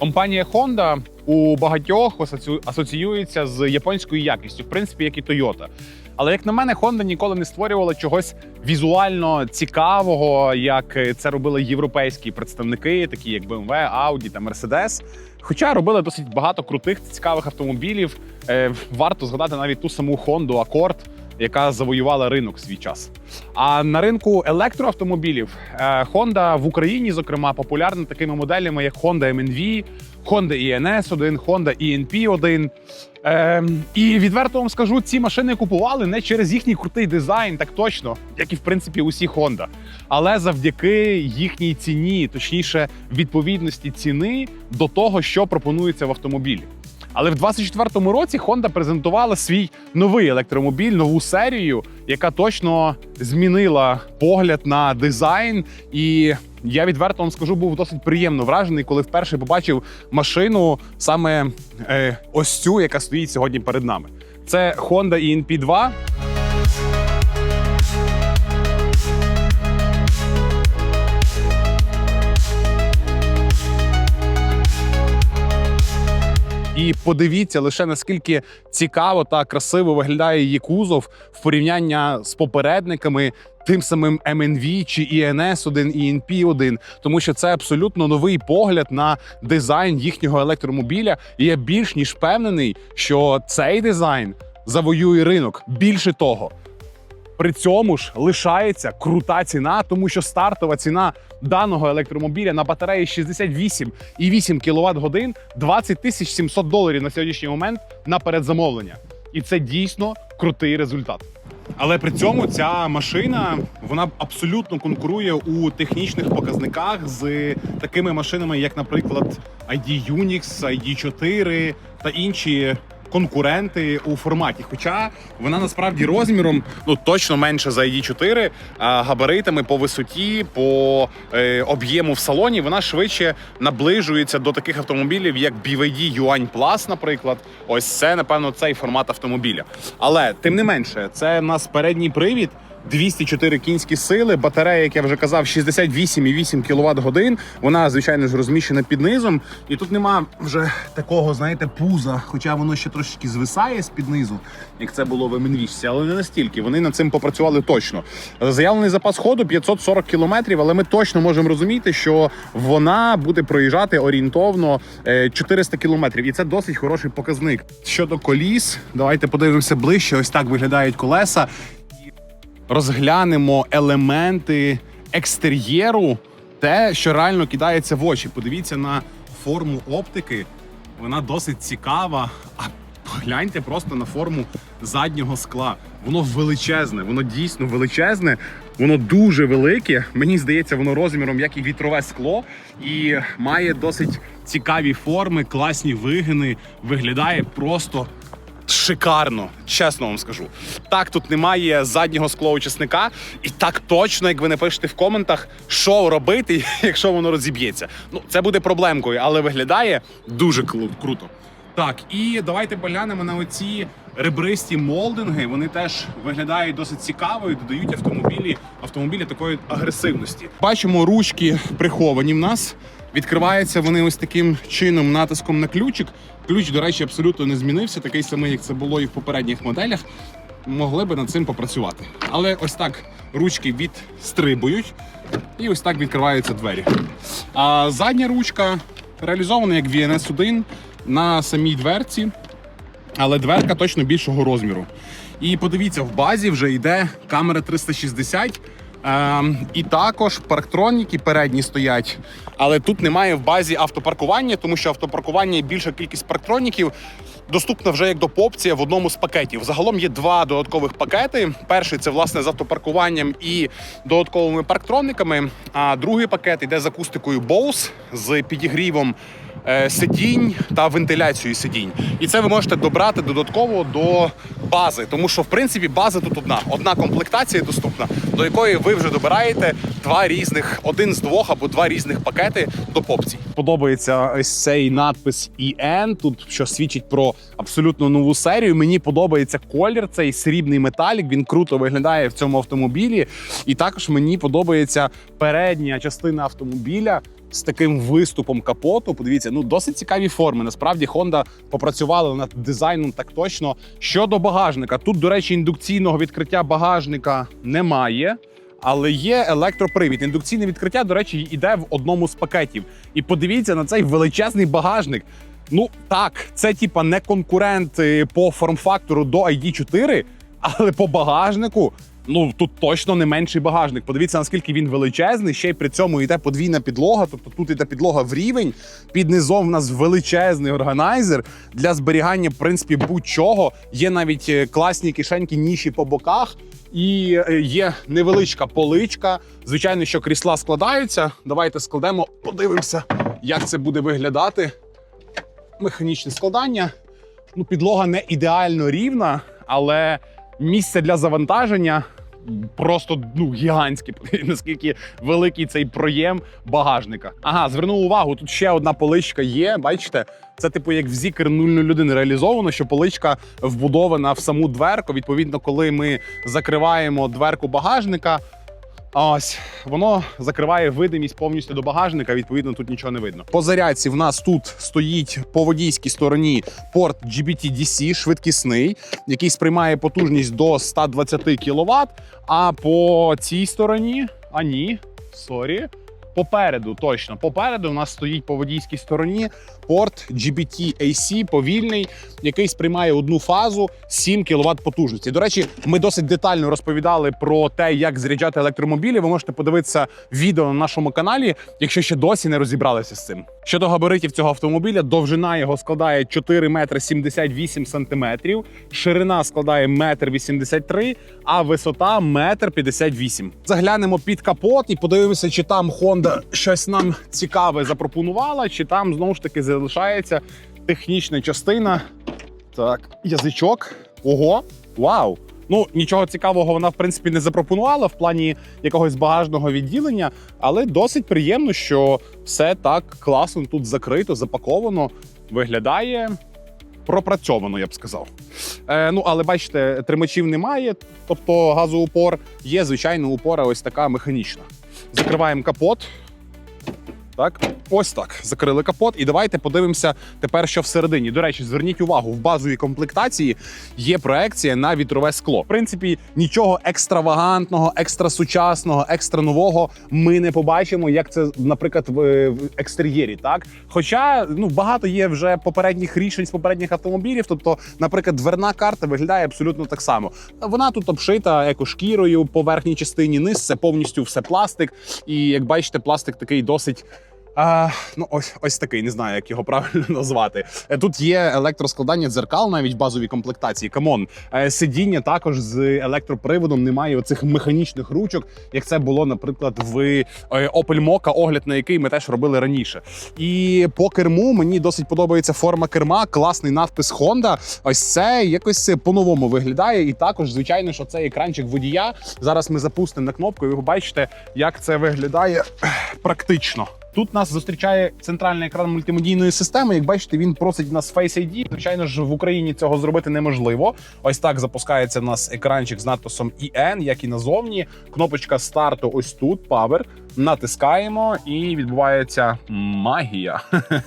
Компанія Honda у багатьох асоціюється з японською якістю, в принципі, як і Toyota. Але як на мене, Honda ніколи не створювала чогось візуально цікавого, як це робили європейські представники, такі як BMW, Audi та Mercedes. Хоча робили досить багато крутих цікавих автомобілів. Е, Варто згадати навіть ту саму Honda Accord, яка завоювала ринок свій час. А на ринку електроавтомобілів е, Honda в Україні, зокрема, популярна такими моделями, як Honda MNV, Honda ENS 1 Honda ENP 1 Е, і відверто вам скажу, ці машини купували не через їхній крутий дизайн, так точно, як і в принципі усі Honda, але завдяки їхній ціні, точніше, відповідності ціни до того, що пропонується в автомобілі. Але в 24-му році Honda презентувала свій новий електромобіль, нову серію, яка точно змінила погляд на дизайн. І я відверто вам скажу, був досить приємно вражений, коли вперше побачив машину саме е, ось цю, яка стоїть сьогодні перед нами. Це Honda ENP 2. І подивіться лише наскільки цікаво та красиво виглядає її кузов в порівняння з попередниками, тим самим MNV чи ENS 1 ENP 1 тому що це абсолютно новий погляд на дизайн їхнього електромобіля. І я більш ніж впевнений, що цей дизайн завоює ринок. Більше того, при цьому ж лишається крута ціна, тому що стартова ціна даного електромобіля на батареї 68,8 кВт годин 20 тисяч 700 доларів на сьогоднішній момент на передзамовлення. І це дійсно крутий результат. Але при цьому ця машина вона абсолютно конкурує у технічних показниках з такими машинами, як, наприклад, ID Unix, ID 4 та інші конкуренти у форматі. Хоча вона насправді розміром ну точно менше за її 4, а габаритами по висоті, по е, об'єму в салоні вона швидше наближується до таких автомобілів, як BYD Yuan Plus, наприклад. Ось це, напевно, цей формат автомобіля. Але тим не менше, це в нас передній привід. 204 кінські сили, батарея, як я вже казав, 68,8 кВт годин. Вона, звичайно ж, розміщена під низом. І тут нема вже такого, знаєте, пуза, хоча воно ще трошечки звисає з під низу, як це було в MNV, але не настільки. Вони над цим попрацювали точно. Заявлений запас ходу 540 км, але ми точно можемо розуміти, що вона буде проїжджати орієнтовно е, 400 км. І це досить хороший показник. Щодо коліс, давайте подивимося ближче. Ось так виглядають колеса розглянемо елементи екстер'єру, те, що реально кидається в очі. Подивіться на форму оптики. Вона досить цікава. А погляньте просто на форму заднього скла. Воно величезне, воно дійсно величезне, воно дуже велике. Мені здається, воно розміром як і вітрове скло, і має досить цікаві форми, класні вигини. Виглядає просто шикарно, чесно вам скажу. Так, тут немає заднього склоучасника, і так точно, як ви напишете в коментах, що робити, якщо воно розіб'ється. Ну, це буде проблемкою, але виглядає дуже круто. Так, і давайте поглянемо на оці ребристі молдинги. Вони теж виглядають досить цікаво і додають автомобілі автомобілі такої агресивності. Бачимо, ручки приховані в нас. Відкриваються вони ось таким чином натиском на ключик. Ключ, до речі, абсолютно не змінився, такий самий, як це було і в попередніх моделях. Могли би над цим попрацювати. Але ось так ручки відстрибують, і ось так відкриваються двері. А задня ручка реалізована як VNS 1 на самій дверці, але дверка точно більшого розміру. І подивіться, в базі вже йде камера 360. Ем, і також парктроніки передні стоять, але тут немає в базі автопаркування, тому що автопаркування і більша кількість парктроніків доступна вже як допопція в одному з пакетів. Загалом є два додаткових пакети. Перший це власне з автопаркуванням і додатковими парктрониками. А другий пакет йде з акустикою Bose, з підігрівом сидінь та вентиляцією сидінь. І це ви можете добрати додатково до бази, тому що в принципі база тут одна, одна комплектація доступна, до якої ви вже добираєте два різних, один з двох або два різних пакети до попцій. Подобається ось цей надпис EN, тут що свідчить про абсолютно нову серію. Мені подобається колір, цей срібний металік. Він круто виглядає в цьому автомобілі. І також мені подобається передня частина автомобіля. З таким виступом капоту. Подивіться, ну досить цікаві форми. Насправді Honda попрацювала над дизайном так точно. Щодо багажника, тут, до речі, індукційного відкриття багажника немає. Але є електропривід. Індукційне відкриття, до речі, йде в одному з пакетів. І подивіться на цей величезний багажник. Ну так, це типа не конкурент по форм-фактору до ID4, але по багажнику. Ну тут точно не менший багажник. Подивіться, наскільки він величезний. Ще й при цьому йде подвійна підлога. Тобто тут йде підлога в рівень. Під низом в нас величезний органайзер для зберігання, в принципі, будь-чого. Є навіть е, класні кишеньки, ніші по боках. І е, є невеличка поличка. Звичайно, що крісла складаються. Давайте складемо, подивимося, як це буде виглядати. Механічне складання. Ну, підлога не ідеально рівна, але місце для завантаження просто ну гігантське. Наскільки великий цей проєм багажника. Ага, звернув увагу. Тут ще одна поличка є. Бачите, це типу як в зікер 001 реалізовано, що поличка вбудована в саму дверку. Відповідно, коли ми закриваємо дверку багажника. Ось воно закриває видимість повністю до багажника. Відповідно, тут нічого не видно. По зарядці в нас тут стоїть по водійській стороні порт GBT-DC швидкісний, який сприймає потужність до 120 кВт. А по цій стороні, а ні, сорі. Попереду, точно, попереду у нас стоїть по водійській стороні порт GBT AC повільний, який сприймає одну фазу 7 кВт потужності. До речі, ми досить детально розповідали про те, як заряджати електромобілі. Ви можете подивитися відео на нашому каналі, якщо ще досі не розібралися з цим. Щодо габаритів цього автомобіля, довжина його складає 4 метри 78 сантиметрів, ширина складає метр 83, а висота метр 58. Заглянемо під капот і подивимося, чи там Honda щось нам цікаве запропонувала, чи там знову ж таки залишається технічна частина. Так, язичок. Ого, вау! Ну, нічого цікавого вона в принципі не запропонувала в плані якогось багажного відділення, але досить приємно, що все так класно тут закрито, запаковано, виглядає пропрацьовано, я б сказав. Е, ну, але бачите, тримачів немає, тобто газоупор. Є, звичайно, упора ось така механічна. Закриваємо капот. Так, ось так. Закрили капот. І давайте подивимося тепер, що всередині. До речі, зверніть увагу, в базовій комплектації є проекція на вітрове скло. В принципі, нічого екстравагантного, екстра сучасного, екстра нового ми не побачимо, як це, наприклад, в екстер'єрі. Так, хоча ну багато є вже попередніх рішень з попередніх автомобілів. Тобто, наприклад, дверна карта виглядає абсолютно так само. Вона тут обшита екошкірою по верхній частині, низ це повністю все пластик. І як бачите, пластик такий досить. А, ну, ось ось такий, не знаю, як його правильно назвати. Е, Тут є електроскладання дзеркал навіть в базовій комплектації. Камон, Е, сидіння також з електроприводом, немає оцих механічних ручок, як це було, наприклад, в е, Opel Mokka, огляд на який ми теж робили раніше. І по керму мені досить подобається форма керма, класний надпис Honda. Ось це якось по-новому виглядає. І також, звичайно, що цей екранчик водія. Зараз ми запустимо на кнопку, і ви побачите, як це виглядає практично. Тут нас зустрічає центральний екран мультимедійної системи. Як бачите, він просить нас Face ID. Звичайно ж, в Україні цього зробити неможливо. Ось так запускається в нас екранчик з надписом EN, як і назовні. Кнопочка старту ось тут, Power. Натискаємо, і відбувається магія.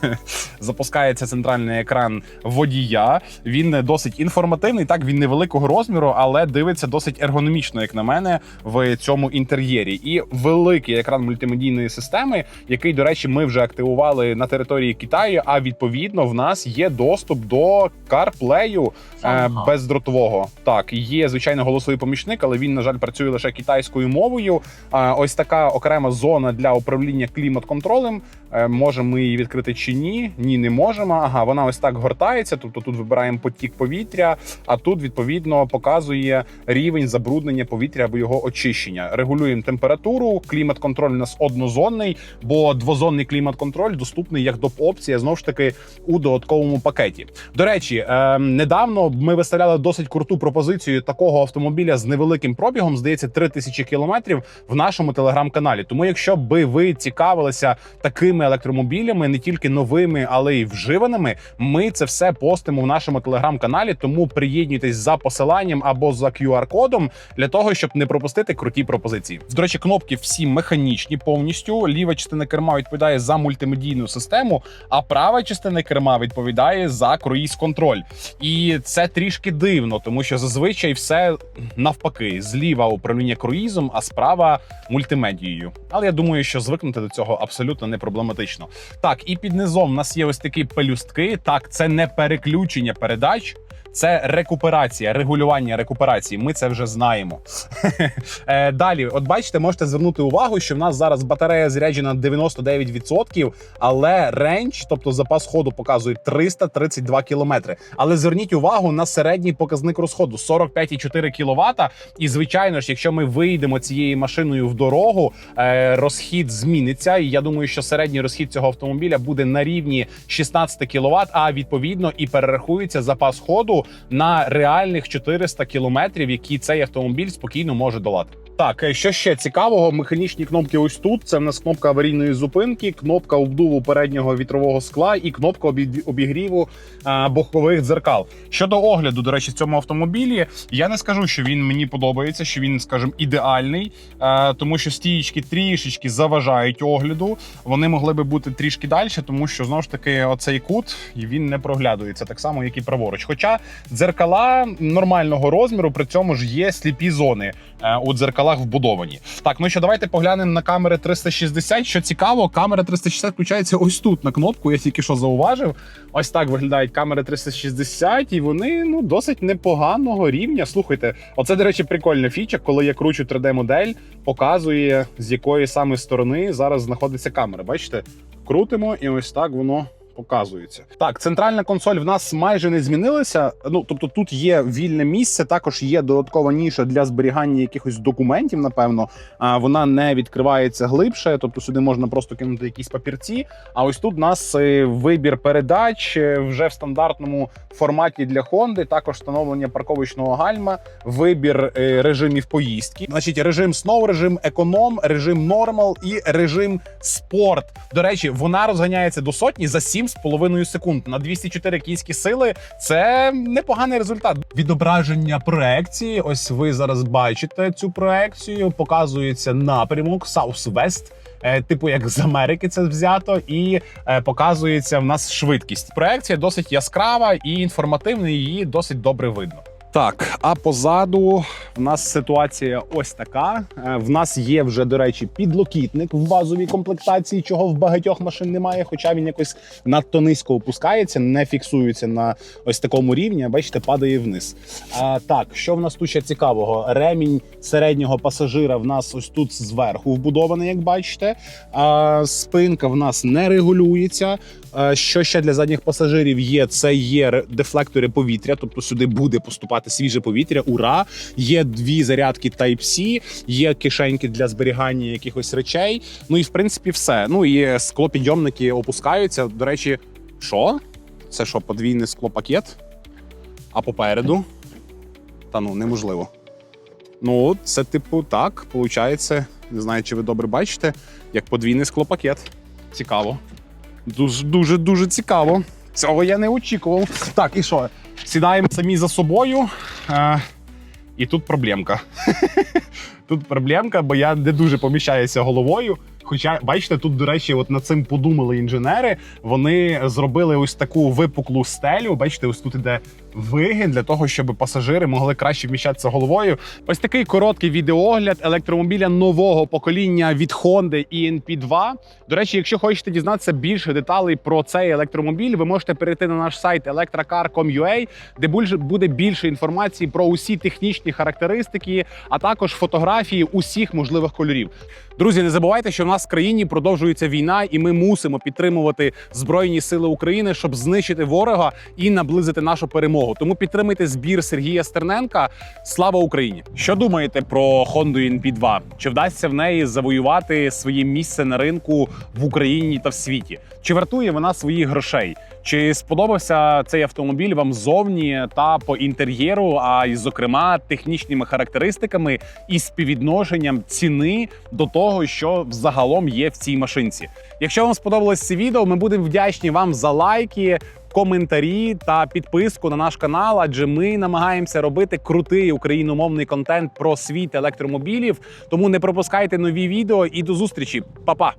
Запускається центральний екран водія. Він досить інформативний. Так він невеликого розміру, але дивиться досить ергономічно, як на мене, в цьому інтер'єрі. І великий екран мультимедійної системи, який, до речі, ми вже активували на території Китаю. А відповідно, в нас є доступ до CarPlay е, Ага. бездротового. Так, є звичайно голосовий помічник, але він, на жаль, працює лише китайською мовою. Ось така окрема зона для управління клімат-контролем. Е, Можемо ми її відкрити чи ні? Ні, не можемо. Ага, вона ось так гортається. Тобто тут вибираємо потік повітря, а тут відповідно показує рівень забруднення повітря або його очищення. Регулюємо температуру. Клімат-контроль у нас однозонний, бо двозонний клімат-контроль доступний як доп. опція знову ж таки у додатковому пакеті. До речі, е, недавно ми виставляли досить круту пропозицію такого автомобіля з невеликим пробігом, здається, 3000 кілометрів в нашому телеграм-каналі. Тому, якщо би ви цікавилися такими новими електромобілями, не тільки новими, але й вживаними. Ми це все постимо в нашому телеграм-каналі. Тому приєднуйтесь за посиланням або за QR-кодом для того, щоб не пропустити круті пропозиції. До речі, кнопки всі механічні повністю. Ліва частина керма відповідає за мультимедійну систему, а права частина керма відповідає за круїз-контроль. І це трішки дивно, тому що зазвичай все навпаки: зліва управління круїзом, а справа мультимедією. Але я думаю, що звикнути до цього абсолютно не проблематично. Так, і під низом в нас є ось такі пелюстки. Так, це не переключення передач. Це рекуперація, регулювання рекуперації. Ми це вже знаємо. Е, Далі, от бачите, можете звернути увагу, що в нас зараз батарея заряджена 99%, але рейндж, тобто запас ходу, показує 332 кілометри. Але зверніть увагу на середній показник розходу 45,4 кВт. І звичайно ж, якщо ми вийдемо цією машиною в дорогу, е, розхід зміниться. І я думаю, що середній розхід цього автомобіля буде на рівні 16 кВт, а відповідно і перерахується запас ходу на реальних 400 кілометрів, які цей автомобіль спокійно може долати. Так, е, що ще цікавого? Механічні кнопки ось тут. Це в нас кнопка аварійної зупинки, кнопка обдуву переднього вітрового скла і кнопка обігріву а, бокових дзеркал. Щодо огляду, до речі, в цьому автомобілі я не скажу, що він мені подобається, що він, скажімо, ідеальний, е, тому що стієчки трішечки заважають огляду. Вони могли би бути трішки далі, тому що знову ж таки оцей кут він не проглядується так само, як і праворуч. Хоча дзеркала нормального розміру, при цьому ж є сліпі зони е, у дзеркалах вбудовані. Так, ну що давайте поглянемо на камери 360. Що цікаво, камера 360 включається ось тут на кнопку. Я тільки що зауважив. Ось так виглядають камери 360, і вони ну досить непоганого рівня. Слухайте, оце, до речі, прикольна фіча, коли я кручу 3D-модель, показує з якої саме сторони зараз знаходиться камера. Бачите, крутимо, і ось так воно. Показується так. Центральна консоль в нас майже не змінилася. Ну тобто, тут є вільне місце. Також є додаткова ніша для зберігання якихось документів. Напевно, а вона не відкривається глибше. Тобто, сюди можна просто кинути якісь папірці. А ось тут у нас е, вибір передач е, вже в стандартному форматі для Honda, Також встановлення парковочного гальма, вибір е, режимів поїздки. Значить, режим Snow, режим економ, режим Normal і режим спорт. До речі, вона розганяється до сотні за 7,5 секунд на 204 кінські сили. Це непоганий результат. Відображення проекції. Ось ви зараз бачите цю проекцію. Показується напрямок South-West. е, Типу, як з Америки це взято, і е, показується в нас швидкість. Проекція досить яскрава і інформативна. Її досить добре видно. Так, а позаду в нас ситуація ось така. Е, В нас є вже, до речі, підлокітник в базовій комплектації, чого в багатьох машин немає, хоча він якось надто низько опускається, не фіксується на ось такому рівні. Бачите, падає вниз. А, так, що в нас тут ще цікавого? Ремінь середнього пасажира в нас ось тут зверху вбудований, як бачите. А, спинка в нас не регулюється. Е, Що ще для задніх пасажирів є? Це є дефлектори повітря, тобто сюди буде поступати свіже повітря. Ура! Є дві зарядки Type-C, є кишеньки для зберігання якихось речей. Ну і в принципі все. Ну і склопідйомники опускаються. До речі, що? Це що, подвійний склопакет? А попереду? Та ну неможливо. Ну, це типу так, виходить. Не знаю, чи ви добре бачите, як подвійний склопакет. Цікаво. Дуже дуже дуже цікаво. Цього я не очікував. Так, і що? Сідаємо самі за собою. Е, і тут проблемка. тут проблемка, бо я не дуже поміщаюся головою. Хоча, бачите, тут, до речі, от над цим подумали інженери. Вони зробили ось таку випуклу стелю. Бачите, ось тут іде вигін для того, щоб пасажири могли краще вміщатися головою. Ось такий короткий відеоогляд електромобіля нового покоління від Honda ENP2. До речі, якщо хочете дізнатися більше деталей про цей електромобіль, ви можете перейти на наш сайт electrocar.com.ua, де буде більше інформації про усі технічні характеристики, а також фотографії усіх можливих кольорів. Друзі, не забувайте, що в нас в країні продовжується війна, і ми мусимо підтримувати збройні сили України, щоб знищити ворога і наблизити нашу перемогу. Перемогу. Тому підтримайте збір Сергія Стерненка. Слава Україні! Що думаєте про Honda NP2? Чи вдасться в неї завоювати своє місце на ринку в Україні та в світі? Чи вартує вона своїх грошей? Чи сподобався цей автомобіль вам зовні та по інтер'єру, а й зокрема технічними характеристиками і співвідношенням ціни до того, що взагалом є в цій машинці? Якщо вам сподобалось це відео, ми будемо вдячні вам за лайки. Коментарі та підписку на наш канал, адже ми намагаємося робити крутий україномовний контент про світ електромобілів. Тому не пропускайте нові відео і до зустрічі, Па-па!